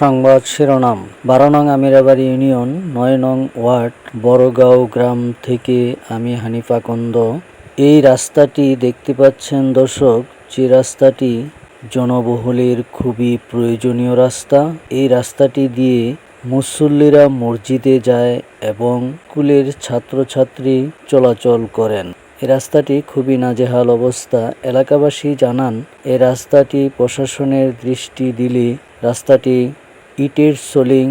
সংবাদ শিরোনাম বারো নং আমিরাবাড়ি ইউনিয়ন নয় নং ওয়ার্ড, বড়গাঁও গ্রাম থেকে আমি হানিফা কন্দ। এই রাস্তাটি দেখতে পাচ্ছেন দর্শক, যে রাস্তাটি জনবহুলের খুবই প্রয়োজনীয় রাস্তা। এই রাস্তাটি দিয়ে মুসল্লিরা মসজিদে যায় এবং স্কুলের ছাত্রছাত্রী চলাচল করেন। এই রাস্তাটি খুবই নাজেহাল অবস্থা। এলাকাবাসী জানান এই রাস্তাটি প্রশাসনের দৃষ্টি দিলে রাস্তাটি ইটের সোলিং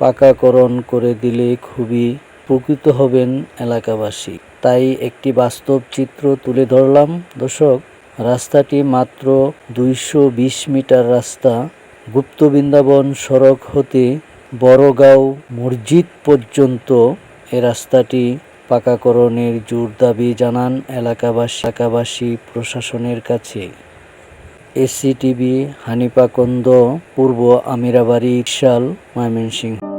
পাকাকরণ করে দিলে খুবই উপকৃত হবেন এলাকাবাসী। তাই একটি বাস্তব চিত্র তুলে ধরলাম। দর্শক, রাস্তাটি মাত্র দুইশো বিশ মিটার রাস্তা। গুপ্ত বৃন্দাবন সড়ক হতে বড়গাঁও মসজিদ পর্যন্ত এ রাস্তাটি পাকাকরণের জোর দাবি জানান এলাকাবাসী এলাকাবাসী প্রশাসনের কাছে। এসিটিভি হানিপাকন্দ পূর্ব আমিরাবাড়ি ইকশাল ময়মনসিংহ।